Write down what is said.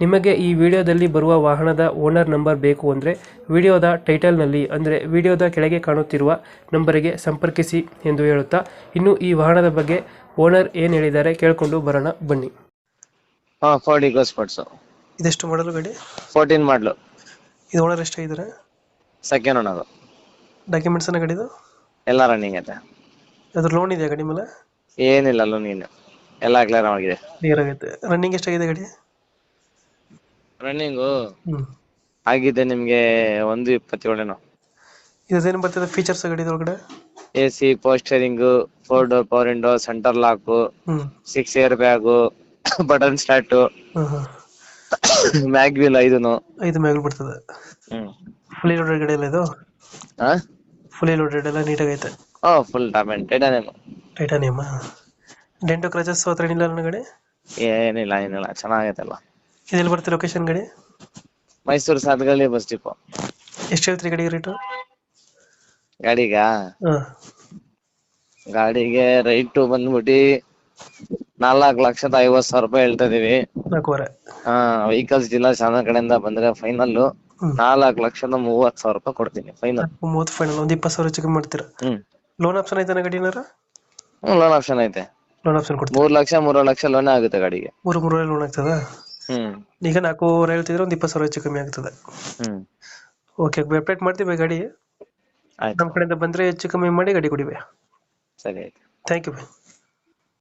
ನಿಮಗೆ ಈ ವಿಡಿಯೋದಲ್ಲಿ ಬರುವ ವಾಹನದ ಓನರ್ ನಂಬರ್ ಬೇಕು ಅಂದರೆ ವಿಡಿಯೋದ ಟೈಟಲ್ನಲ್ಲಿ ಅಂದರೆ ವಿಡಿಯೋದ ಕೆಳಗೆ ಕಾಣುತ್ತಿರುವ ನಂಬರಿಗೆ ಸಂಪರ್ಕಿಸಿ ಎಂದು ಹೇಳುತ್ತಾ ಇನ್ನು ಈ ವಾಹನದ ಬಗ್ಗೆ ಓನರ್ ಏನು ಹೇಳಿದ್ದಾರೆ ಕೇಳಿಕೊಂಡು ಬರೋಣ ಬನ್ನಿ. ಹಾ ಫೋರ್ಡ್ ಈಗೋ ಸ್ಪೋರ್ಟ್ಸ್ ಇದೆಷ್ಟು ಮಾಡಲು ಗಾಡಿ? ಫೋರ್ಟೀನ್ ಮಾಡಲು ಇದು ಓನರ್ ಎಷ್ಟಾಗಿದ್ದಾರೆ ಸೆಕೆಂಡ್ ಒನ್ ಅದು. ಡಾಕ್ಯುಮೆಂಟ್ಸ್ ಅನ್ನ ಗಾಡಿದು? ಎಲ್ಲ ರನ್ನಿಂಗ್ ಐತೆ. ಅದ್ರ ಲೋನ್ ಇದೆಯಾ ಗಾಡಿ ಮೇಲೆ? ಏನಿಲ್ಲ ಲೋನ್ ಏನು. ಎಲ್ಲ ಕ್ಲಿಯರ್ ಆಗಿದೆ. ಕ್ಲಿಯರ್ ಆಗೈತೆ. ರನ್ನಿಂಗ್ ಎಷ್ಟಾಗಿದೆ ಗಾಡಿ? ರನ್ನಿಂಗು ಆಗಿದೆ ನಿಮ್ಗೆ ಒಂದು ಇಪ್ಪತ್ತೇಳೇನೋ. ಇದೇನು ಬರ್ತದೆ ಫೀಚರ್ಸ್ ಗಾಡಿ ಒಳಗಡೆ A C power steering four door power window centre lock six air bag button start mag wheel ಐದುನು. ಐದು ಮ್ಯಾಗ್ ಬರ್ತದೆ. ಹ್ಮ್. ಫುಲ್ಲಿ ಲೋಡೆಡ್ ಗಾಡಿ ಎಲ್ಲ ಇದು? ಹಾ ಫುಲ್ಲಿ ಲೋಡೆಡ್ ಎಲ್ಲ ಐತೆ ಓ ಫುಲ್ ಡಾಮೆಂಟ್ ಟೈಟಾನಿಯಮ್ ಟೈಟಾನಿಯಮ್ ಡೆಂಟೋ ಕ್ರಚಸ್ ಹತ್ರ ಏನಿಲ್ಲ ನನ್ನ ಗಾಡಿ? ಏನಿಲ್ಲ ಏನಿಲ್ಲ. ಚೆನ್ನಾಗೈತಲ್ಲ. ಇದೆಲ್ಲಿ ಬರುತ್ತೆ ಲೊಕೇಶನ್ ಗಾಡಿ? Mysuru Sathagalli bus depot. ಎಷ್ಟು ಹೇಳ್ತೀರಿ ಗಡಿ ರೇಟ್ ಗಾಡಿಗ? ಹಾಂ. ಗಾಡಿಗೆ ರೈಟ್ ಬಂದ್ಬಿಟ್ಟು ನಾಲ್ಕು ಲಕ್ಷದ ಐವತ್ ಸಾವಿರ ರೂಪಾಯಿ ಹೇಳ್ತಾ ಇದೀವಿ. ನಾಲ್ಕೂವರೆ. ಹಾ ವೆಹಿಕಲ್ಸ್ ಜಿಲ್ಲಾ ಶಾಲೆ ಕಡೆಯಿಂದ ಬಂದ್ರೆ ಫೈನಲ್ ಹ್ಮ್. ನಾಲ್ಕು ಲಕ್ಷದ ಮೂವತ್ ಸಾವಿರ ರೂಪಾಯಿ ಕೊಡ್ತೀನಿ ಫೈನಲ್ ಮೂವತ್ತು ಫೈನಲ್ ಒಂದ್ ಇಪ್ಪತ್ತು ಸಾವಿರ ಚಿಕನ್ ಮಾಡ್ತೀರಾ? ಹ್ಮ್. ಲೋನ್ ಆಪ್ಷನ್ ಐತಾನ ಗಾಡಿ ಏನಾರ? ಲೋನ್ ಆಪ್ಷನ್ ಐತೆ. ಲೋನ್ ಆಪ್ಷನ್ ಕೊಡ್ತೀರಾ? ಮೂರ್ ಲಕ್ಷ ಮೂರು ಲಕ್ಷ ಲೋನ್ ಆಗುತ್ತೆ ಗಾಡಿಗೆ. ಮೂರು ಮೂರುವರೆ ಲೋನ್ ಆಗ್ತದ? ಹ್ಮ್ ಈಗ ನಾಲ್ಕೂವರೆ ಹೇಳ್ತಿದ್ರೆ ಒಂದ್ ಇಪ್ಪತ್ತು ಸಾವಿರ ಹೆಚ್ಚು ಕಮ್ಮಿ ಆಗ್ತದೆ. ಹ್ಮ್. ಓಕೆ ಅಪ್ಡೇಟ್ ಮಾಡ್ತೀವಿ ಗಾಡಿ. ಆಯ್ತು. ನಮ್ಮ ಕಡೆಯಿಂದ ಬಂದ್ರೆ ಹೆಚ್ಚು ಕಮ್ಮಿ ಮಾಡಿ ಗಾಡಿ ಕೊಡಿವೆ. ಸರಿ ಆಯ್ತು. Thank you